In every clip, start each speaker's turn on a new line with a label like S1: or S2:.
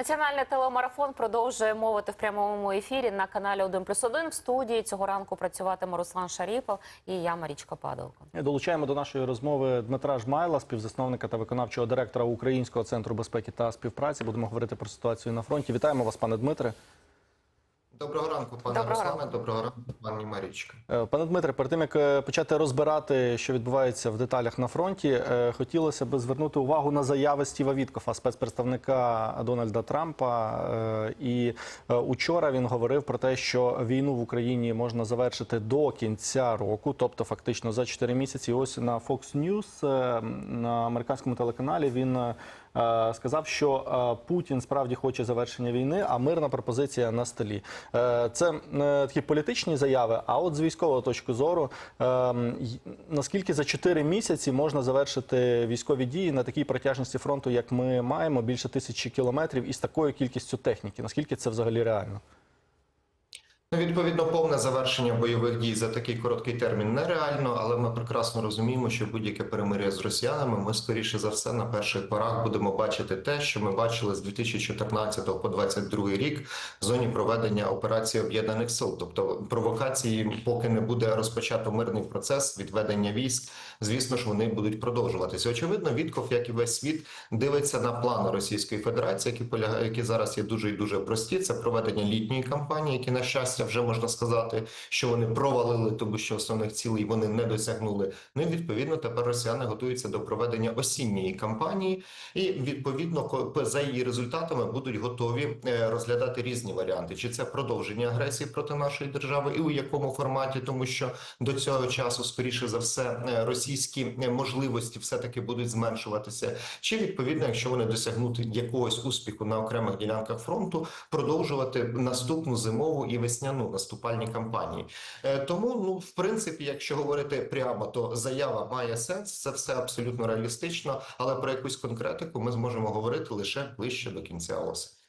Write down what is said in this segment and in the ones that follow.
S1: Національний телемарафон продовжує мовити в прямому ефірі на каналі 1 плюс 1. В студії цього ранку працюватиме Руслан Шаріпов і я, Марічка Падалко.
S2: Долучаємо до нашої розмови Дмитра Жмайла, співзасновника та виконавчого директора Українського центру безпеки та співпраці. Будемо говорити про ситуацію на фронті. Вітаємо вас, пане Дмитре.
S3: Доброго ранку, пане
S1: Доброго
S3: Руслане.
S1: ранку.
S3: Доброго ранку, пані Марічка.
S2: Е, Пане Дмитре, перед тим як е, почати розбирати, що відбувається в деталях на фронті, е, хотілося б звернути увагу на заяви Стіва Віткофа, спецпредставника Дональда Трампа. І учора він говорив про те, що війну в Україні можна завершити до кінця року, тобто фактично за 4 місяці. І Ось на Fox News на американському телеканалі він. Е, Сказав, що е, Путін справді хоче завершення війни, а мирна пропозиція на столі. Е, Це такі політичні заяви. А от з військової точки зору, наскільки за 4 місяці можна завершити військові дії на такій протяжності фронту, як ми маємо, більше тисячі кілометрів, і з такою кількістю техніки? Наскільки це взагалі реально?
S3: Ну, відповідно, повне завершення бойових дій за такий короткий термін нереально, але ми прекрасно розуміємо, що будь-яке перемир'я з росіянами ми скоріше за все на перших порах будемо бачити те, що ми бачили з 2014 по 2022 рік в зоні проведення операції об'єднаних сил, тобто провокації, поки не буде розпочато мирний процес відведення військ. Звісно ж, вони будуть продовжуватися. Очевидно, Вітков, як і весь світ, дивиться на плани Російської Федерації, які полягають, які зараз є дуже і дуже прості. Це проведення літньої кампанії, які на щастя вже можна сказати, що вони провалили, тому що основних цілей вони не досягнули. Ну і відповідно тепер росіяни готуються до проведення осінньої кампанії, і відповідно за її результатами будуть готові е, розглядати різні варіанти: чи це продовження агресії проти нашої держави, і у якому форматі, тому що до цього часу, скоріше за все, е, російські е, можливості все таки будуть зменшуватися. Чи відповідно, якщо вони досягнуть якогось успіху на окремих ділянках фронту, продовжувати наступну зимову і весняну наступальні кампанії. Е, Тому, ну в принципі, якщо говорити прямо, то заява має сенс. Це все абсолютно реалістично, але про якусь конкретику ми зможемо говорити лише ближче до кінця осені.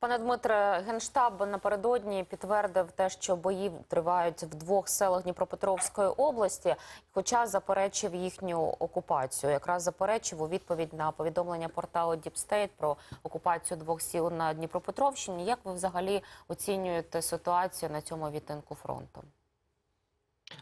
S1: Пане Дмитре, генштаб напередодні підтвердив те, що бої тривають в двох селах Дніпропетровської області, хоча заперечив їхню окупацію. Якраз заперечив у відповідь на повідомлення порталу Діпстейт про окупацію двох сіл на Дніпропетровщині. Як ви взагалі оцінюєте ситуацію на цьому відтинку фронту?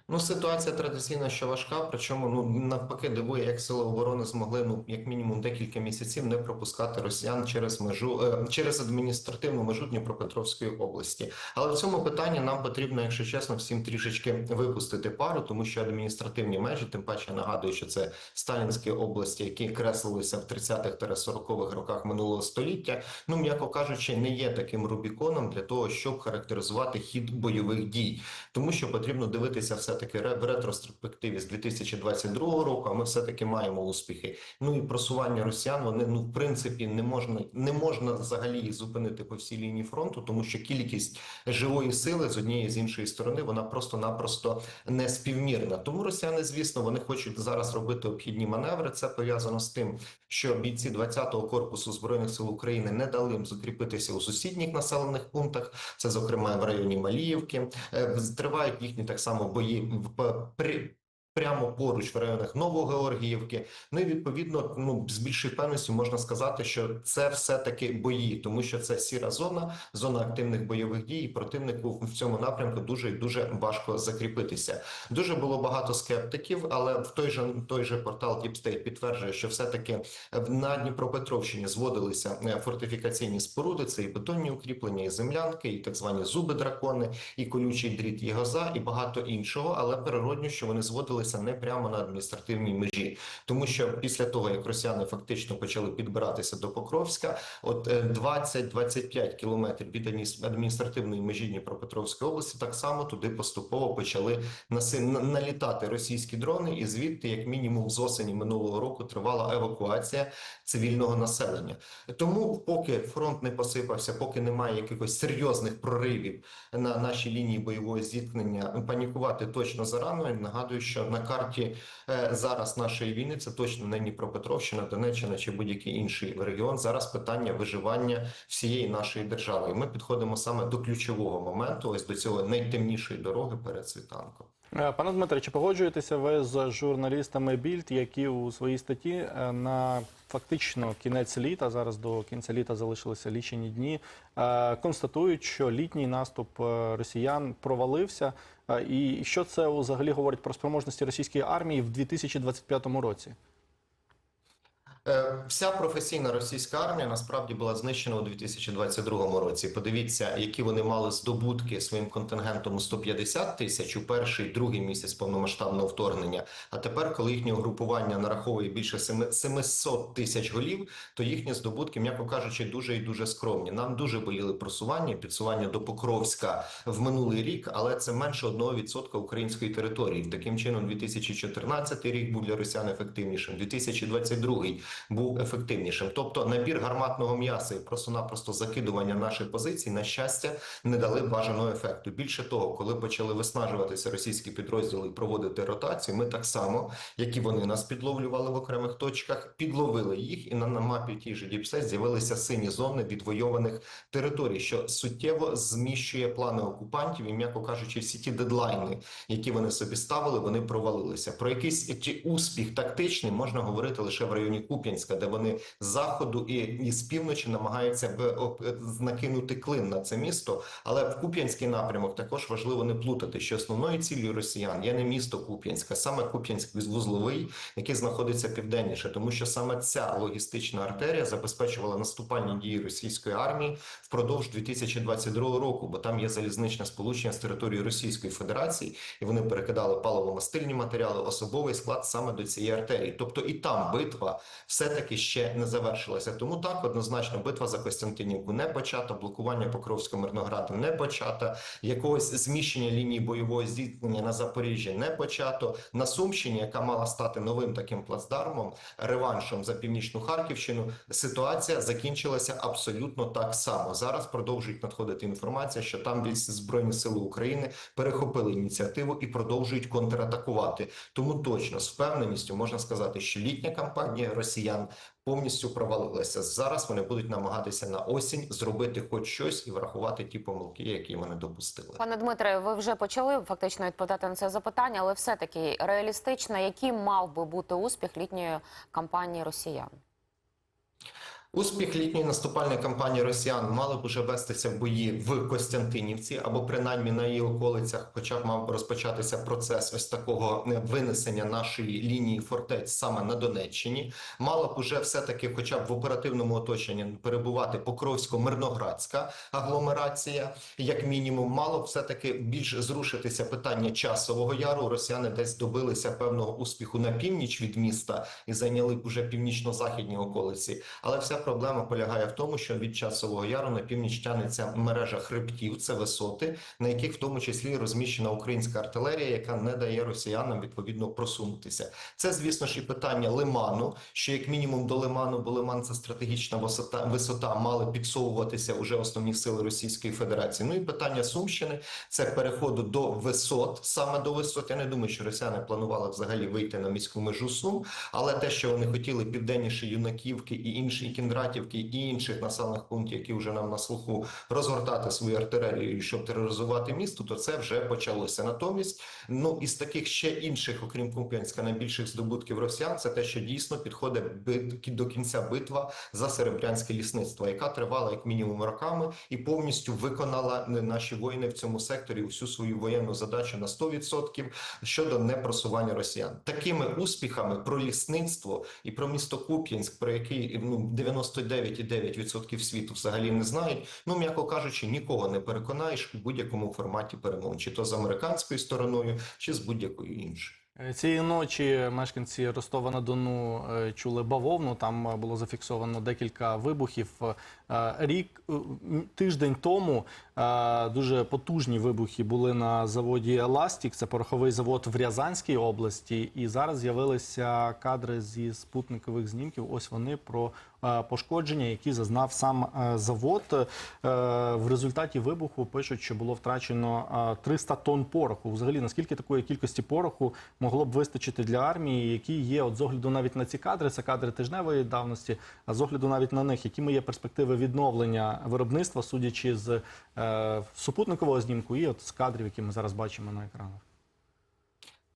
S3: Ну, ситуація традиційно що важка. Причому ну навпаки дивує, як сили оборони змогли ну як мінімум декілька місяців не пропускати росіян через межу е, через адміністративну межу Дніпропетровської області. Але в цьому питанні нам потрібно, якщо чесно, всім трішечки випустити пару, тому що адміністративні межі, тим паче нагадую, що це Сталінські області, які креслилися в 30-х-40-х роках минулого століття. Ну м'яко кажучи, не є таким рубіконом для того, щоб характеризувати хід бойових дій тому що потрібно дивитися все-таки в ретроспективі з 2022 року. А ми все-таки маємо успіхи. Ну і просування росіян вони ну в принципі не можна не можна взагалі їх зупинити по всій лінії фронту, тому що кількість живої сили з однієї з іншої сторони вона просто-напросто не співмірна. Тому росіяни, звісно, вони хочуть зараз робити обхідні маневри. Це пов'язано з тим, що бійці 20-го корпусу збройних сил України не дали їм закріпитися у сусідніх населених пунктах. Це зокрема в районі Маліївки. Е, Тривають їхні так само бої при. Прямо поруч в районах Новогеоргіївки. Ну і відповідно, ну з більшою певністю можна сказати, що це все таки бої, тому що це сіра зона, зона активних бойових дій. і Противнику в цьому напрямку дуже і дуже важко закріпитися. Дуже було багато скептиків, але в той же той же портал Deep підтверджує, що все таки на Дніпропетровщині зводилися е, фортифікаційні споруди. Це і бетонні укріплення, і землянки, і так звані зуби дракони, і колючий дріт і гоза, і багато іншого. Але природньо, що вони зводилися не прямо на адміністративній межі, тому що після того як росіяни фактично почали підбиратися до Покровська, от е, 20-25 кілометрів від адміністративної межі Дніпропетровської області, так само туди поступово почали наси- на- налітати російські дрони, і звідти, як мінімум, з осені минулого року тривала евакуація цивільного населення. Тому, поки фронт не посипався, поки немає якихось серйозних проривів на нашій лінії бойового зіткнення, панікувати точно зарано. Нагадую, що на карті е, зараз нашої війни це точно не Дніпропетровщина, Донеччина чи будь-який інший регіон. Зараз питання виживання всієї нашої держави. І ми підходимо саме до ключового моменту, ось до цього найтемнішої дороги перед світанком.
S2: Е, Пане Дмитре, чи погоджуєтеся ви з журналістами Більд, які у своїй статті е, на фактично кінець літа, зараз до кінця літа залишилися лічені дні, е, констатують, що літній наступ росіян провалився. І що це взагалі говорить про спроможності російської армії в 2025 році?
S3: Е, Вся професійна російська армія насправді була знищена у 2022 році. Подивіться, які вони мали здобутки своїм контингентом у 150 тисяч у перший другий місяць повномасштабного вторгнення. А тепер, коли їхнє угрупування нараховує більше семи- 700 тисяч голів, то їхні здобутки, м'яко кажучи, дуже і дуже скромні. Нам дуже боліли просування, підсування до Покровська в минулий рік, але це менше 1% української території. Таким чином, 2014 рік був для росіян ефективнішим, 2022 був ефективнішим. Тобто набір гарматного м'яса і просто-напросто закидування наших позицій, на щастя, не дали бажаного ефекту. Більше того, коли почали виснажуватися російські підрозділи і проводити ротацію, ми так само, як і вони нас підловлювали в окремих точках, підловили їх, і на, на мапі тій же Діпсет з'явилися сині зони відвойованих територій, що суттєво зміщує плани окупантів і, м'яко кажучи, всі ті дедлайни, які вони собі ставили, вони провалилися. Про якийсь успіх тактичний можна говорити лише в районі Куп'янська, де вони з заходу і, і з півночі намагаються накинути клин на це місто. Але в Куп'янський напрямок також важливо не плутати, що основною ціллю росіян є не місто Куп'янськ, а саме Куп'янськ вузловий, який знаходиться південніше, тому що саме ця логістична артерія забезпечувала наступальні дії російської армії впродовж 2022 року, бо там є залізничне сполучення з території Російської Федерації, і вони перекидали паливо-мастильні матеріали, особовий склад саме до цієї артерії. Тобто і там битва все-таки ще не завершилася. Тому так однозначно битва за Костянтинівку не почата, блокування Покровського Мирнограду не почата, якогось зміщення лінії бойового зіткнення на Запоріжжі не почато. На Сумщині, яка мала стати новим таким плацдармом, реваншом за північну Харківщину, ситуація закінчилася абсолютно так само. Зараз продовжують надходити інформація, що там збройні сили України перехопили ініціативу і продовжують контратакувати. Тому точно з впевненістю можна сказати, що літня кампанія росіян повністю провалилася. Зараз вони будуть намагатися на осінь зробити хоч щось і врахувати ті помилки, які вони допустили.
S1: Пане Дмитре, ви вже почали фактично відповідати на це запитання, але все-таки реалістично, який мав би бути успіх літньої кампанії росіян?
S3: Успіх літньої наступальної кампанії росіян мали б уже вестися бої в Костянтинівці або принаймні на її околицях, хоча б мав розпочатися процес ось такого е, винесення нашої лінії фортець саме на Донеччині. Мала б уже все таки, хоча б в оперативному оточенні, перебувати Покровсько-Мирноградська агломерація, як мінімум, мало б все таки більш зрушитися питання часового яру. Росіяни десь добилися певного успіху на північ від міста і зайняли б уже північно-західні околиці, але вся проблема полягає в тому, що від часового яру на північ тягнеться мережа хребтів, це висоти, на яких в тому числі розміщена українська артилерія, яка не дає росіянам відповідно просунутися. Це, звісно ж, і питання лиману, що як мінімум до лиману, бо лиман це стратегічна висота, висота мали підсовуватися уже основні сили Російської Федерації. Ну і питання Сумщини це переходу до висот, саме до висот. Я не думаю, що росіяни планували взагалі вийти на міську межу Сум, але те, що вони хотіли південніше Юнаківки і інші і Кіндратівки і інших населених пунктів, які вже нам на слуху розгортати свою артилерію, щоб тероризувати місто, то це вже почалося. Натомість, ну із таких ще інших, окрім Куп'янська, найбільших здобутків росіян, це те, що дійсно підходить бит, до кінця битва за серебрянське лісництво, яка тривала як мінімум роками і повністю виконала наші воїни в цьому секторі всю свою воєнну задачу на 100% щодо непросування росіян. Такими успіхами про лісництво і про місто Куп'янськ, про який ну 99,9% світу взагалі не знають. Ну м'яко кажучи, нікого не переконаєш у будь-якому форматі перемовин, чи то з американською стороною, чи з будь-якою іншою.
S2: Е, Цієї ночі мешканці Ростова на Дону е, чули бавовну. Там е, було зафіксовано декілька вибухів. Рік тиждень тому дуже потужні вибухи були на заводі Еластік. Це пороховий завод в Рязанській області. І зараз з'явилися кадри зі спутникових знімків. Ось вони про пошкодження, які зазнав сам е, завод. Е, В результаті вибуху пишуть, що було втрачено е, 300 тонн пороху. Взагалі, наскільки такої кількості пороху могло б вистачити для армії, які є, от з огляду навіть на ці кадри, це кадри тижневої давності, а з огляду навіть на них, якими є перспективи відновлення виробництва, судячи з е, супутникового знімку і от з кадрів, які ми зараз бачимо на екранах.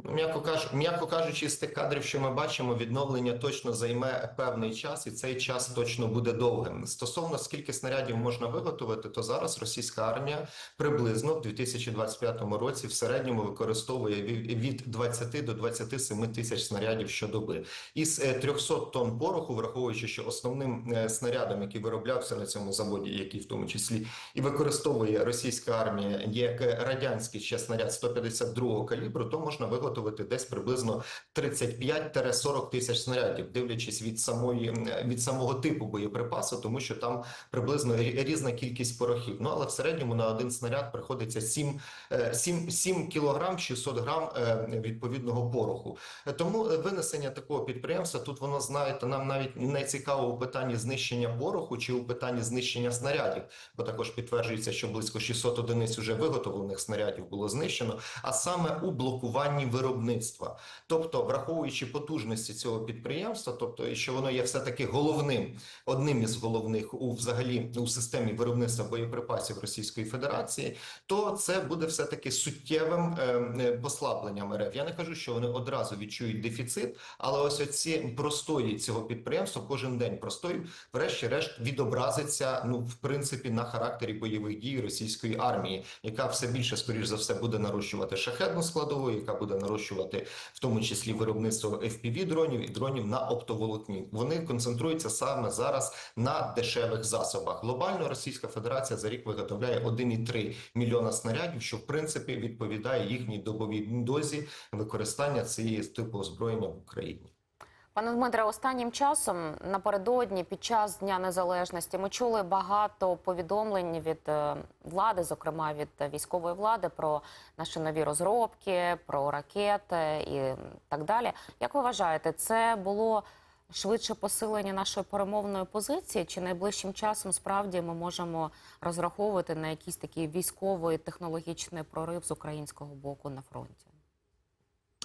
S3: М'яко кажу, м'яко кажучи, з тих кадрів, що ми бачимо, відновлення точно займе певний час, і цей час точно буде довгим. Стосовно скільки снарядів можна виготовити, то зараз російська армія приблизно в 2025 році в середньому використовує ві- від 20 до 27 тисяч снарядів щодоби. Із е, 300 тонн пороху, враховуючи, що основним е, снарядом, який вироблявся на цьому заводі, який в тому числі і використовує російська армія як е, радянський ще снаряд 152 калібру, то можна виготовити десь приблизно 35-40 тисяч снарядів, дивлячись від самої від самого типу боєприпасу, тому що там приблизно різна кількість порохів. Ну але в середньому на один снаряд приходиться 7, е, 7, 7 кілограм 600 грам е, відповідного пороху. Тому винесення такого підприємства тут воно знаєте, нам навіть не цікаво у питанні знищення пороху чи у питанні знищення снарядів, бо також підтверджується, що близько 600 одиниць уже виготовлених снарядів було знищено, а саме у блокуванні виробництва. Тобто, враховуючи потужності цього підприємства, тобто що воно є все таки головним, одним із головних у взагалі у системі виробництва боєприпасів Російської Федерації, то це буде все таки суттєвим е, е, послабленням РФ. Я не кажу, що вони одразу відчують дефіцит, але ось оці простої цього підприємства, кожен день простою, врешті-решт відобразиться ну в принципі на характері бойових дій російської армії, яка все більше, скоріш за все, буде нарощувати шахетну складову, яка буде нарощувати в тому числі виробництво fpv дронів і дронів на оптоволокні. Вони концентруються саме зараз на дешевих засобах. Глобально Російська Федерація за рік виготовляє 1,3 мільйона снарядів, що в принципі відповідає їхній добовій дозі використання цієї типу озброєння в Україні.
S1: Пане Дмитре, останнім часом напередодні, під час Дня Незалежності, ми чули багато повідомлень від е, влади, зокрема від військової влади, про наші нові розробки, про ракети і так далі. Як ви вважаєте, це було швидше посилення нашої перемовної позиції, чи найближчим часом справді ми можемо розраховувати на якийсь такий військовий технологічний прорив з українського боку на фронті?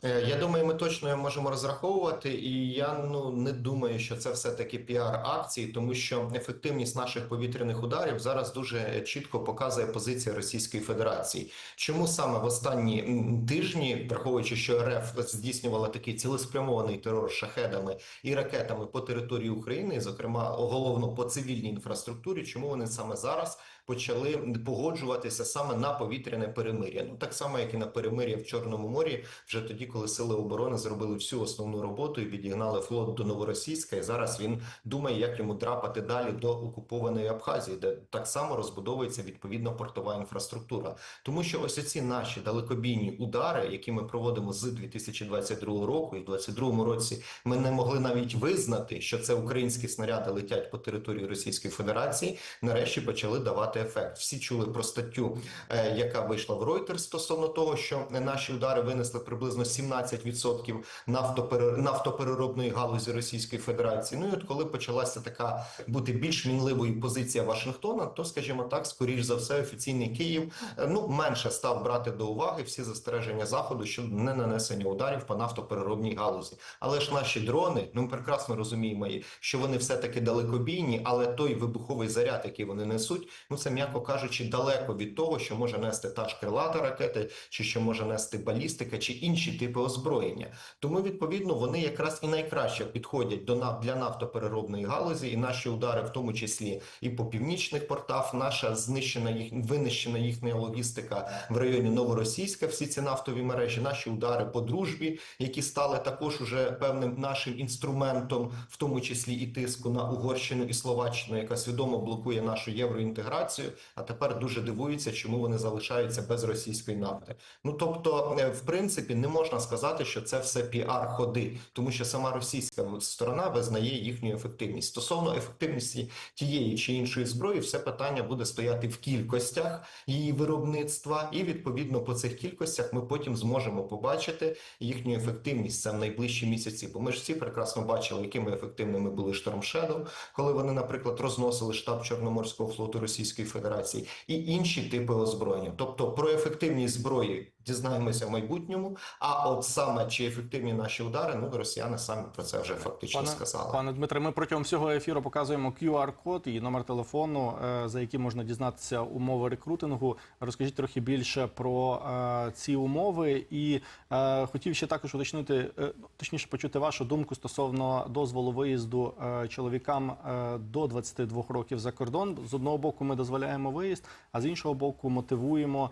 S3: Е, Я думаю, ми точно можемо розраховувати, і я ну не думаю, що це все таки піар-акції, тому що ефективність наших повітряних ударів зараз дуже чітко показує позиція Російської Федерації. Чому саме в останні тижні, враховуючи, що РФ здійснювала такий цілеспрямований терор шахедами і ракетами по території України, зокрема головно по цивільній інфраструктурі, чому вони саме зараз почали погоджуватися саме на повітряне перемир'я? Ну так само, як і на перемир'я в Чорному морі, вже тоді, коли сили оборони зробили всю основну роботу і відігнали флот до Новоросійська, і зараз він думає, як йому драпати далі до окупованої Абхазії, де так само розбудовується відповідно портова інфраструктура. Тому що ось оці наші далекобійні удари, які ми проводимо з 2022 року, і в 2022 році ми не могли навіть визнати, що це українські снаряди летять по території Російської Федерації. Нарешті почали давати ефект. Всі чули про статтю, е, яка вийшла в Reuters стосовно того, що наші удари винесли приблизно 17% нафтопере- нафтопереробної галузі Російської Федерації. Ну і от коли почалася така бути більш мінливою позиція Вашингтона, то скажімо так, скоріш за все, офіційний Київ е, ну менше став брати до уваги всі застереження заходу щодо не нанесення ударів по нафтопереробній галузі. Але ж наші дрони, ну ми прекрасно розуміємо, що вони все таки далекобійні, але той вибуховий заряд, який вони несуть, ну це м'яко кажучи, далеко від того, що може нести та ж крилата ракети, чи що може нести балістика, чи інші типи озброєння. Тому відповідно вони якраз і найкраще підходять до для нафтопереробної галузі, і наші удари, в тому числі і по північних портах, наша знищена їх винищена їхня логістика в районі Новоросійська. Всі ці нафтові мережі, наші удари по дружбі, які стали також уже певним нашим інструментом, в тому числі і тиску на Угорщину і Словаччину, яка свідомо блокує нашу євроінтеграцію. А тепер дуже дивуються, чому вони залишаються без російської нафти. Ну тобто, е, в принципі, не можна сказати, що це все піар-ходи, тому що сама російська сторона визнає їхню ефективність. Стосовно ефективності тієї чи іншої зброї, все питання буде стояти в кількостях її виробництва, і відповідно по цих кількостях ми потім зможемо побачити їхню ефективність це в найближчі місяці. Бо ми ж всі прекрасно бачили, якими ефективними були Shadow, коли вони, наприклад, розносили штаб Чорноморського флоту Російської Федерації і інші типи озброєння. Тобто про ефективність зброї дізнаємося в майбутньому. А от саме чи ефективні наші удари, ну росіяни самі про це вже фактично
S2: Пане,
S3: сказали.
S2: пане Дмитре, ми протягом всього ефіру показуємо QR-код і номер телефону, е, за яким можна дізнатися умови рекрутингу. Розкажіть трохи більше про е, ці умови. І е, хотів ще також уточнити, е, точніше почути вашу думку стосовно дозволу виїзду чоловікам до 22 років за кордон. З одного боку, ми дозволяємо виїзд, а з іншого боку, мотивуємо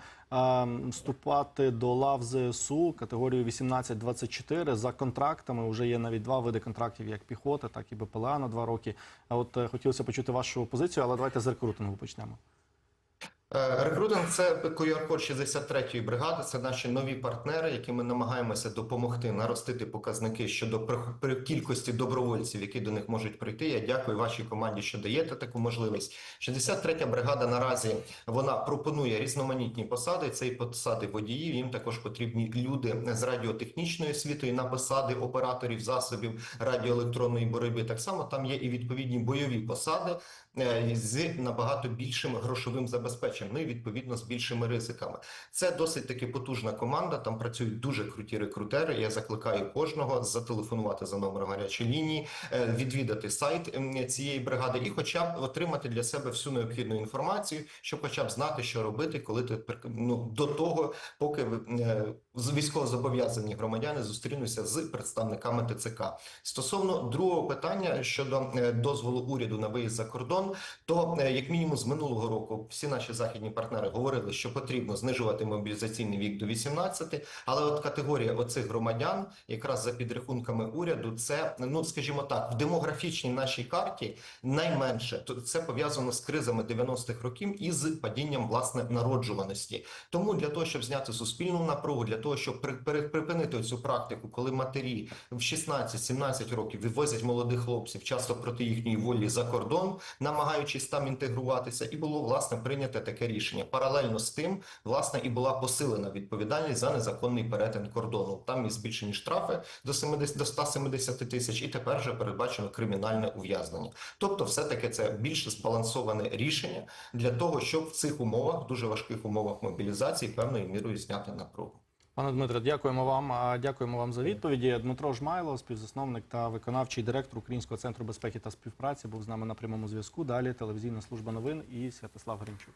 S2: вступати до лав ЗСУ категорію 18-24 за контрактами. Уже є навіть два види контрактів, як піхота, так і БПЛА на два роки. От е, хотілося почути вашу позицію, але давайте з рекрутингу почнемо.
S3: Е, Рекрутинг це QR-код 63-ї бригади. Це наші нові партнери, які ми намагаємося допомогти наростити показники щодо кількості добровольців, які до них можуть прийти. Я дякую вашій команді, що даєте таку можливість. 63-я бригада наразі вона пропонує різноманітні посади. Це і посади водіїв. Їм також потрібні люди з радіотехнічної освітою на посади операторів засобів радіоелектронної боротьби. Так само там є і відповідні бойові посади е, з набагато більшим грошовим забезпеченням, і відповідно з більшими ризиками. Це досить таки потужна команда. Там працюють дуже круті рекрутери. Я закликаю кожного зателефонувати за номером гарячої лінії, е, відвідати сайт цієї бригади і, хоча б отримати для себе всю необхідну інформацію, щоб хоча б знати, що робити, коли ти ну, до того, поки е, військовозобов'язані громадяни зустрінуться з представниками ТЦК. Стосовно другого питання щодо е, дозволу уряду на виїзд за кордон, то як мінімум з минулого року всі наші західні партнери говорили, що потрібно знижувати мобілізаційний вік до 18, але от категорія оцих громадян, якраз за підрахунками уряду, це ну скажімо так, в демографічній нашій карті найменше це пов'язано з кризами 90-х років і з падінням власне народжуваності. Тому для того, щоб зняти суспільну напругу, для того, щоб при- при- припинити цю практику, коли матері в 16-17 років вивозять молодих хлопців, часто проти їхньої волі за кордон, намагаючись там інтегруватися, і було власне прийнято таке рішення. Паралельно з тим, власне, і була посилена відповідальність за незаконний перетин кордону. Там і збільшені штрафи до 70, до 170 тисяч, і тепер вже передбачено кримінальне ув'язнення. Тобто, все таки це більш збалансоване рішення для того, щоб в цих умовах, дуже важких умовах мобілізації, певною мірою зняти напругу.
S2: Пане Дмитре, дякуємо вам. Дякуємо вам за відповіді. Дмитро Жмайло, співзасновник та виконавчий директор Українського центру безпеки та співпраці, був з нами на прямому зв'язку. Далі телевізійна служба новин і Святослав Гринчук.